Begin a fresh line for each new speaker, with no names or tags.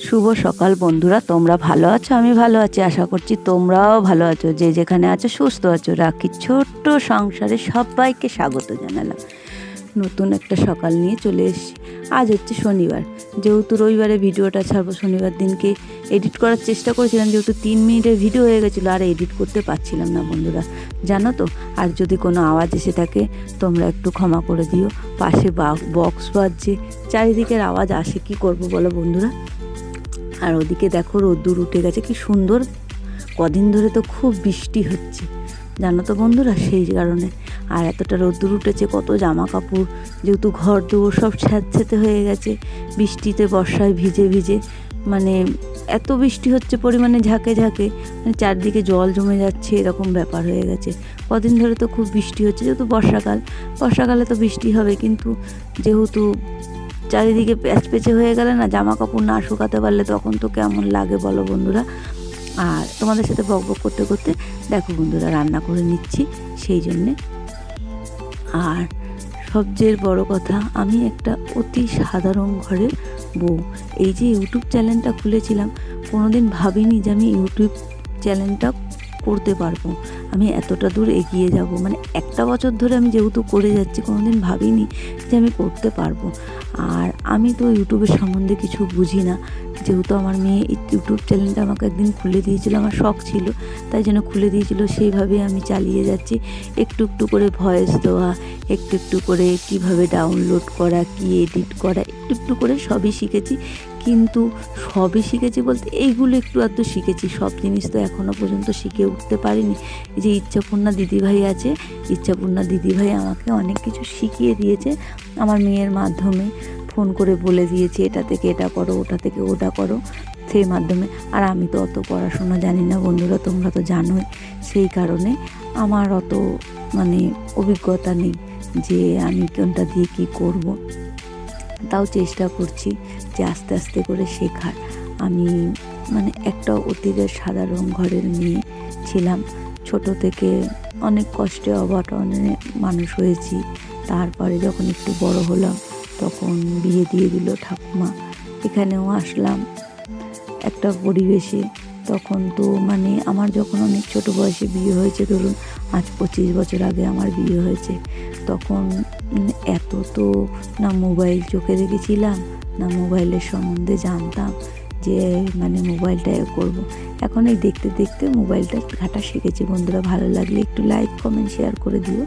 শুভ সকাল বন্ধুরা, তোমরা ভালো আছো? আমি ভালো আছি, আশা করছি তোমরাও ভালো আছো। যে যেখানে আছো, সুস্থ আছো। রাখি ছোট্ট সংসারে সবাইকে স্বাগত জানালাম। নতুন একটা সকাল নিয়ে চলে এসেছি। আজ হচ্ছে শনিবার। যেহেতু রবিবারে ভিডিওটা ছাড়বো, শনিবার দিনকে এডিট করার চেষ্টা করেছিলাম, যেহেতু তিন মিনিটের ভিডিও হয়ে গেছিল, আর এডিট করতে পারছিলাম না বন্ধুরা। জানো তো, আর যদি কোনো আওয়াজ এসে থাকে, তোমরা একটু ক্ষমা করে দিও। পাশে বক্স বাজছে, চারিদিকের আওয়াজ আসে, কি করব বলো বন্ধুরা? আর ওদিকে দেখো রোদ্দুর উঠে গেছে, কি সুন্দর। কদিন ধরে তো খুব বৃষ্টি হচ্ছে। জানো তো বন্ধুরা, সেই কারণে। আর এতটা রোদ্দুর উঠেছে, কত জামা কাপড় যেহেতু ঘর দুয়ার সব স্যাঁতস্যাঁতে হয়ে গেছে, বৃষ্টিতে, বর্ষায় ভিজে ভিজে মানে এত বৃষ্টি হচ্ছে পরিমাণে ঝাঁকে ঝাঁকে মানে চারদিকে জল জমে যাচ্ছে, এরকম ব্যাপার হয়ে গেছে। কদিন ধরে তো খুব বৃষ্টি হচ্ছে, যেহেতু বর্ষাকাল, বর্ষাকালে তো বৃষ্টি হবে, কিন্তু যেহেতু চারিদিকে প্যাচ পেচে হয়ে গেলে না জামা কাপড় না শুকাতে পারলে তখন তো কেমন লাগে বলো বন্ধুরা। আর তোমাদের সাথে বক বক করতে করতে দেখো বন্ধুরা, রান্না করে নিচ্ছি, সেই জন্যে আর সবচেয়ে বড় কথা, আমি একটা অতি সাধারণ ঘরের বউ। এই যে ইউটিউব চ্যানেলটা খুলেছিলাম, কোনোদিন ভাবিনি যে আমি ইউটিউব চ্যানেলটা করতে পারব। আমি এতটা দূর এগিয়ে যাব। মানে একটা বছর ধরে আমি যেহেতু করে যাচ্ছি, কোনোদিন ভাবিনি যে আমি করতে পারব। আর আমি তো ইউটিউবের সম্বন্ধে কিছু বুঝি না। যেহেতু আমার মেয়ে ইউটিউব চ্যানেলটা আমাকে একদিন খুলে দিয়েছিল, আমার শখ ছিল। তাই জন্য খুলে দিয়েছিল। সেইভাবে আমি চালিয়ে যাচ্ছি। একটু একটু করে ভয়েস দেওয়া, একটু একটু করে কীভাবে ডাউনলোড করা, কি এডিট করা একটু একটু করে সবই শিখেছি। কিন্তু সবই শিখেছি বলতে এইগুলো একটু আধটু শিখেছি। সব জিনিস তো এখনও পর্যন্ত শিখে উঠতে পারিনি। এই যে ইচ্ছাপূর্ণা দিদিভাই আছে, ইচ্ছাপূর্ণা দিদিভাই আমাকে অনেক কিছু শিখিয়ে দিয়েছে। আমার মেয়ের মাধ্যমে ফোন করে বলে দিয়েছে, এটা থেকে এটা করো, ওটা থেকে ওটা করো, সেই মাধ্যমে। আর আমি তো অত পড়াশোনা জানি না বন্ধুরা, তোমরা তো জানোই। সেই কারণে আমার অত মানে অভিজ্ঞতা নেই যে আমি কোনটা দিয়ে কী করব। তাও চেষ্টা করছি যে আস্তে আস্তে করে শেখার। আমি মানে একটা অতীতের সাধারণ ঘরের মেয়ে ছিলাম। ছোট থেকে অনেক কষ্টে অবটনে মানুষ হয়েছি। তারপরে যখন একটু বড় হলাম, তখন বিয়ে দিয়ে দিল ঠাকুমা। এখানেও আসলাম একটা পরিবেশে। তখন তো মানে আমার যখন অনেক ছোট বয়সে বিয়ে হয়েছে, ধরুন আজ পঁচিশ বছর আগে আমার বিয়ে হয়েছে। তখন এত তো না মোবাইল চোখে দেখেছিলাম, না মোবাইলের সম্বন্ধে জানতাম যে মানে মোবাইলটা এ করব। এখন এই দেখতে দেখতে মোবাইলটা ঘাটা শিখেছি। বন্ধুরা, ভালো লাগলে একটু লাইক কমেন্ট শেয়ার করে দিও।